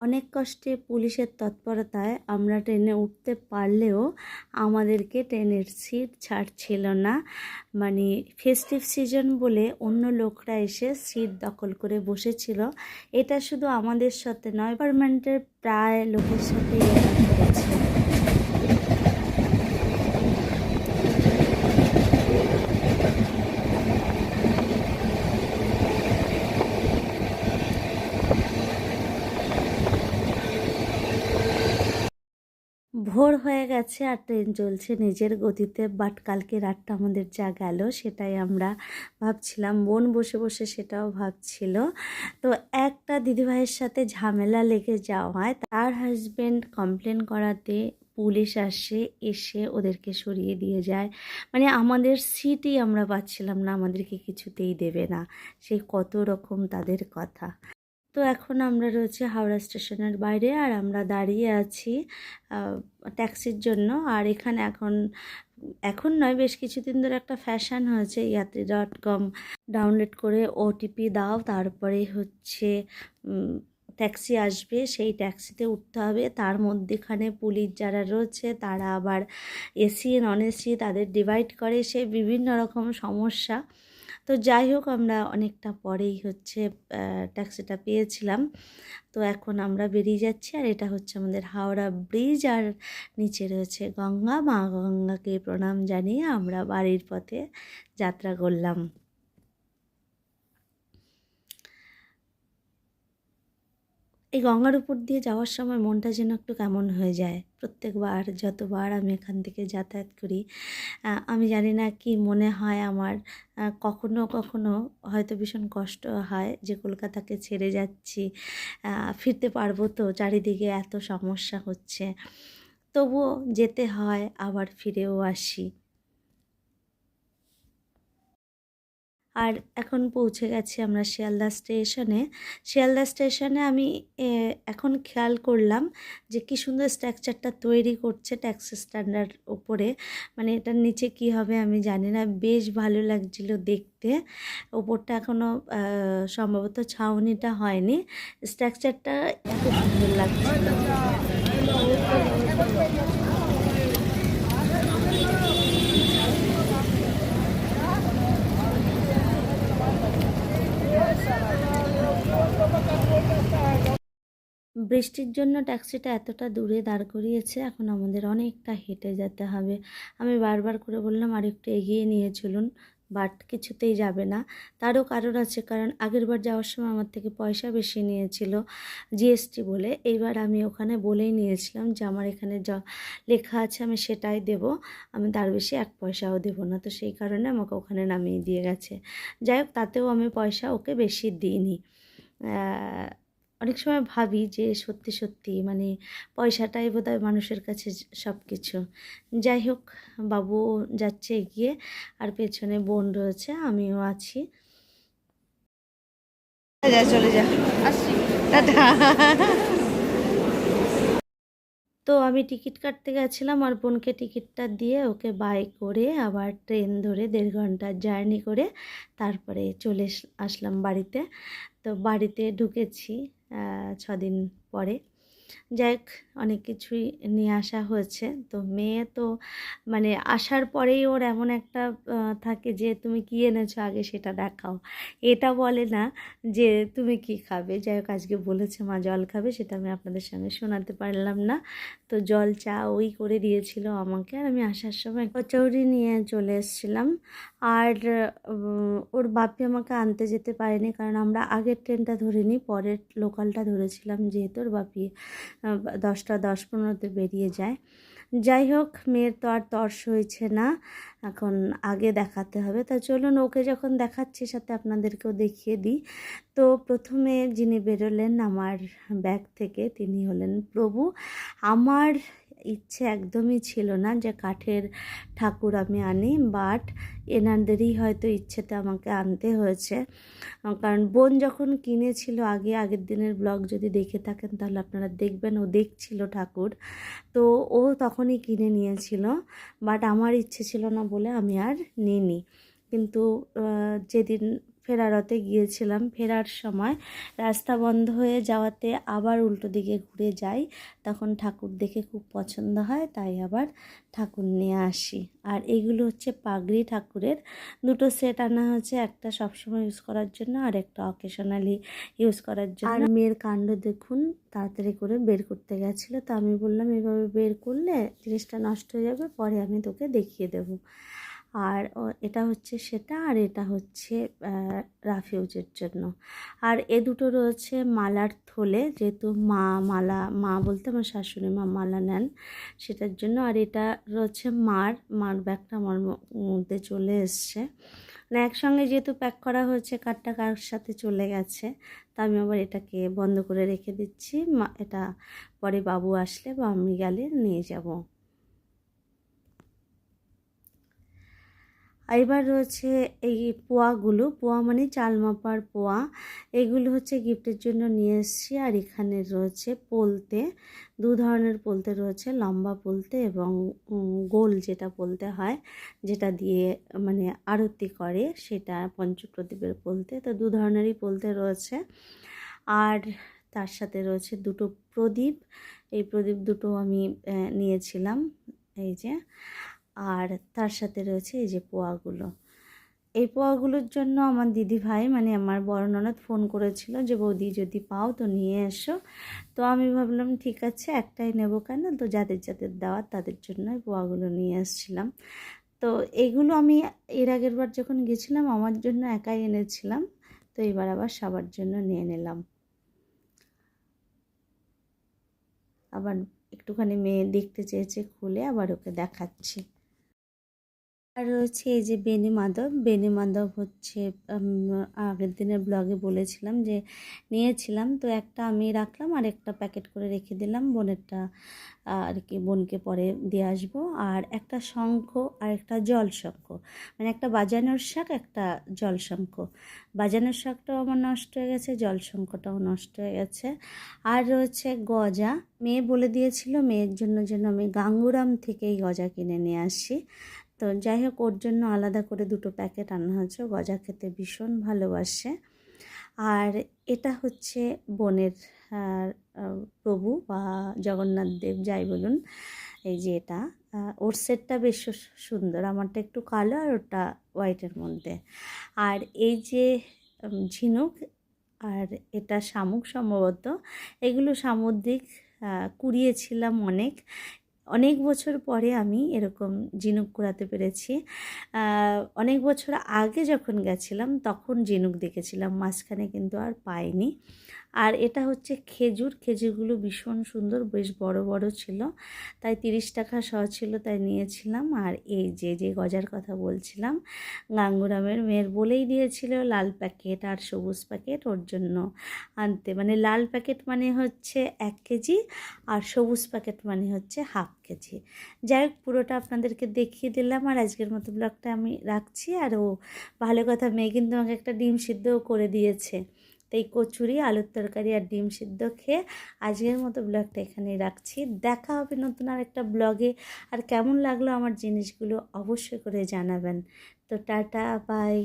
অনেক কষ্টে পুলিশের তৎপরতায় আমরা ট্রেনে উঠতে পারলেও আমাদেরকে ট্রেনের সিট ছাড়ছিল না। মানে ফেস্টিভ সিজন বলে অন্য লোকরা এসে সিট দখল করে বসেছিল। এটা শুধু আমাদের সাথে নয় গভর্নমেন্টের প্রায় লোকের সাথে ভোর হয়ে গেছে আর ট্রেন চলছে নিজের গতিতে বাট কালকে রাতটা আমাদের যা গেল সেটাই আমরা ভাবছিলাম। বোন বসে বসে সেটাও ভাবছিল। তো একটা দিদিভাইয়ের সাথে ঝামেলা লেগে যাওয়ায় তার হাজব্যান্ড কমপ্লেন করাতে পুলিশ আসে, এসে ওদেরকে সরিয়ে দিয়ে যায়। মানে আমাদের সিটই আমরা পাচ্ছিলাম না, আমাদেরকে কিছুতেই দেবে না। সেই কত রকম তাদের কথা। তো এখন আমরা রয়েছে হাওড়া স্টেশনের বাইরে আর আমরা দাঁড়িয়ে আছি ট্যাক্সির জন্য। আর এখানে এখন এখন নয়, বেশ কিছুদিন ধরে একটা ফ্যাশন হয়েছে, ইয়াত্রী ডট কম ডাউনলোড করে ওটিপি দাও, তারপরে হচ্ছে ট্যাক্সি আসবে, সেই ট্যাক্সিতে উঠতে হবে। তার মধ্যেখানে পুলিশ যারা রয়েছে, তারা আবার এসি, নন এসি তাদের ডিভাইড করে, সে বিভিন্ন রকম সমস্যা। তো যাই হোক, আমরা অনেকটা পরেই হচ্ছে ট্যাক্সিটা পেয়েছিলাম। তো এখন আমরা বেরিয়ে যাচ্ছি, আর এটা হচ্ছে আমাদের হাওড়া ব্রিজ আর নিচে রয়েছে গঙ্গা। মা গঙ্গাকে প্রণাম জানিয়ে আমরা বাড়ির পথে যাত্রা করলাম। এই গঙ্গার উপর দিয়ে যাওয়ার সময় মনটা যেন একটু কেমন হয়ে যায়। প্রত্যেকবার, যতবার আমি এখান থেকে যাতায়াত করি আমি জানি না কি মনে হয় আমার কখনো কখনো হয়তো ভীষণ কষ্ট হয় যে কলকাতাকে ছেড়ে যাচ্ছি ফিরতে পারব তো, চারিদিকে এত সমস্যা হচ্ছে। তবুও যেতে হয়, আবার ফিরেও আসি। আর এখন পৌঁছে গেছি আমরা শিয়ালদা স্টেশনে। শিয়ালদা স্টেশনে আমি এখন খেয়াল করলাম যে কি সুন্দর স্ট্রাকচারটা তৈরি করছে ট্যাক্সি স্ট্যান্ডার্ড ওপরে। মানে এটার নিচে কি হবে আমি জানি না, বেশ ভালো লাগছিল দেখতে। ওপরটা এখনও সম্ভবত ছাউনিটা হয়নি। স্ট্রাকচারটা এত সুন্দর লাগছিল। বৃষ্টির জন্য ট্যাক্সিটা এতটা দূরে দাঁড় করিয়েছে, এখন আমাদের অনেকটা হেঁটে যেতে হবে। আমি বারবার করে বললাম আর একটু এগিয়ে নিয়ে চলুন, বাট কিছুতেই যাবে না। তারও কারণ আছে, কারণ আগের বার যাওয়ার সময় আমার থেকে পয়সা বেশি নিয়েছিল জিএসটি বলে। এইবার আমি ওখানে বলেই নিয়েছিলাম যে, আমার এখানে যা, লেখা আছে, আমি সেটাই দেব। আমি তার বেশি এক পয়সাও দেবো না। তো সেই কারণে আমাকে ওখানে নামিয়ে দিয়ে গেছে। যাই হোক, তাতেও আমি পয়সা ওকে বেশি দিইনি। অনেক সময় ভাবি যে সত্যি সত্যি মানে পয়সাটাই বোধহয় মানুষের কাছে সব কিছু যাই হোক, বাবু যাচ্ছে এগিয়ে আর পেছনে বোন রয়েছে, আমিও আছি। চলে যা। আসছি। তো আমি টিকিট কাটতে গেছিলাম আর বোনকে টিকিটটা দিয়ে ওকে বাই করে আবার ট্রেন ধরে দেড় ঘণ্টার জার্নি করে তারপরে চলে আসলাম বাড়িতে। তো বাড়িতে ঢুকেছি ছদিন পরে। যাই অনেক কিছুই নিয়ে আসা হয়েছে। তো মেয়ে তো মানে আসার পরেই ওর এমন একটা থাকে যে তুমি কি এনেছো আগে সেটা দেখাও। এটা বলে না যে তুমি কি খাবে। যাই হোক আজকে বলেছে মা জল খাবে সেটা আমি আপনাদের সঙ্গে শোনাতে পারলাম না। তো জল চা ওই করে দিয়েছিল আমাকে আর আমি আসার সময় কচৌরি নিয়ে চলে এসেছিলাম। আর ওর বাপি আমাকে আনতে যেতে পারেনি কারণ আমরা আগের ট্রেনটা ধরিনি পরের লোকালটা ধরেছিলাম যেহেতু ওর বাপি আহ, দশটা দশ পনেরোতে বেরিয়ে যায়। যাই হোক, মেয়ের তো আর তর্স হয়েছে না। এখন আগে দেখাতে হবে। তা চলুন, ওকে যখন দেখাচ্ছে সাথে আপনাদেরকেও দেখিয়ে দিই। তো প্রথমে যিনি বেরোলেন আমার ব্যাগ থেকে, তিনি হলেন প্রভু। আমার ইচ্ছে একদমই ছিল না যে কাঠের ঠাকুর আমি আনি বাট এনাদেরই হয়তো ইচ্ছেতে আমাকে আনতে হয়েছে। কারণ বোন যখন কিনেছিল আগে, আগের দিনের ব্লগ যদি দেখে থাকেন তাহলে আপনারা দেখবেন ও দেখছিল ঠাকুর। তো ও তখনই কিনে নিয়েছিল বাট আমার ইচ্ছে ছিল না বলে আমি আর নিইনি। কিন্তু যেদিন ফেরারতে গিয়েছিলাম। ফেরার সময় রাস্তা বন্ধ হয়ে যাওয়াতে আবার উল্টো দিকে ঘুরে যাই। তখন ঠাকুর দেখে খুব পছন্দ হয়, তাই আবার ঠাকুর নিয়ে আসি। আর এগুলো হচ্ছে পাগড়ি ঠাকুরের। দুটো সেট আনা হয়েছে, একটা সবসময় ইউজ করার জন্য আর একটা অকেশনালি ইউজ করার জন্য। আর মেয়ের কাণ্ড দেখুন, তাড়াতাড়ি করে বের করতে গেছিল। তো আমি বললাম, এভাবে বের করলে জিনিসটা নষ্ট হয়ে যাবে, পরে আমি তোকে দেখিয়ে দেবো। আর এটা হচ্ছে সেটা আর এটা হচ্ছে রাফিউজের জন্য। আর এ দুটো রয়েছে মালার থলে, যেহেতু মা মালা, মা বলতে আমার শাশুড়ি মা মালা নেন সেটার জন্য। আর এটা রয়েছে মার মার ব্যাগটা আমার মধ্যে চলে এসছে। মানে একসঙ্গে যেহেতু প্যাক করা হয়েছে কারটা কার সাথে চলে গেছে, তা আমি আবার এটাকে বন্ধ করে রেখে দিচ্ছি। এটা পরে বাবু আসলে বা আমি গেলে নিয়ে যাব আর এবার রয়েছে এই পোয়াগুলো, পোয়া মানে চাল মাপার পোয়া। এগুলো হচ্ছে গিফটের জন্য নিয়ে এসেছি। আর এখানে রয়েছে পোলতে, দু ধরনের পোলতে রয়েছে, লম্বা পোলতে এবং গোল যেটা পোলতে হয়, যেটা দিয়ে মানে আরতি করে, সেটা পঞ্চপ্রদীপের পোলতে। তো দু ধরনেরই পোলতে রয়েছে। আর তার সাথে রয়েছে দুটো প্রদীপ। এই প্রদীপ দুটো আমি নিয়েছিলাম। এই যে আর তার সাথে রয়েছে এই যে পোয়াগুলো। এই পোয়াগুলোর জন্য আমার দিদি ভাই মানে আমার বড় ফোন করেছিল যে, বৌদি যদি পাও তো নিয়ে এসো। তো আমি ভাবলাম, ঠিক আছে, একটাই নেব কেন? তো যাদের যাদের দেওয়ার তাদের জন্য এই পোয়াগুলো নিয়ে এসেছিলাম। তো এগুলো আমি এর আগের বার যখন গেছিলাম, আমার জন্য একাই এনেছিলাম। তো এবার আবার সবার জন্য নিয়ে নিলাম। আবার একটুখানি মেয়ে দেখতে চেয়েছে খুলে আবার ওকে দেখাচ্ছি। আর রয়েছে এই যে বেনি মাধব। বেনি মাধব হচ্ছে আগের দিনের ব্লগে বলেছিলাম যে নিয়েছিলাম। তো একটা আমি রাখলাম আর একটা প্যাকেট করে রেখে দিলাম। বোনেরটা আর কি বোনকে পরে দিয়ে আসব। আর একটা শঙ্খ আর একটা জল শঙ্খ। মানে একটা বাজানোর শাক, একটা জল শঙ্খ। বাজানোর শাকটাও আমার নষ্ট হয়ে গেছে, জল শঙ্খটাও নষ্ট হয়ে গেছে। আর রয়েছে গজা। মেয়ে বলে দিয়েছিল, মেয়ের জন্য যেন আমি গাঙ্গুরাম থেকেই গজা কিনে নিয়ে আসি। তো যাই হোক ওর জন্য আলাদা করে দুটো প্যাকেট আনা হয়েছে। গজা খেতে ভীষণ ভালোবাসে। আর এটা হচ্ছে বোনের প্রভু বা জগন্নাথ দেব, যাই বলুন, এই যে এটা। ওর সেটটা বেশ সুন্দর, আমারটা একটু কালো আর ওটা হোয়াইটের মধ্যে। আর এই যে ঝিনুক আর এটা শামুক সম্ভবত, এগুলো সামুদ্রিক কুড়িয়েছিলাম অনেক। অনেক বছর পরে আমি এরকম জিনুক কুড়াতে পেরেছি। অনেক বছর আগে যখন গেছিলাম, তখন জিনুক দেখেছিলাম, মাঝখানে কিন্তু আর পাইনি। আর এটা হচ্ছে খেজুর। খেজুরগুলো ভীষণ সুন্দর, বেশ বড় বড় ছিল। তাই তিরিশ টাকা শ ছিল, তাই নিয়েছিলাম। আর এই যে যে গজার কথা বলছিলাম, গাঙ্গুরামের মেয়ের বলেই দিয়েছিল লাল প্যাকেট আর সবুজ প্যাকেট ওর জন্য আনতে। মানে লাল প্যাকেট মানে হচ্ছে এক কেজি আর সবুজ প্যাকেট মানে হচ্ছে হাফ কেজি। যাই হোক, পুরোটা আপনাদেরকে দেখিয়ে দিলাম আর আজকের মতো ব্লগটা আমি রাখছি। আর ও, ভালো কথা, মেয়ে কিন্তু আমাকে একটা ডিম সিদ্ধও করে দিয়েছে। তো এই কচুরি, আলুর তরকারি আর ডিম সিদ্ধ খেয়ে আজকের মতো ব্লগটা এখানেই রাখছি। দেখা হবে নতুন আর একটা ব্লগে। আর কেমন লাগল আমার জিনিসগুলো অবশ্যই করে জানাবেন। তো টাটা, বাই।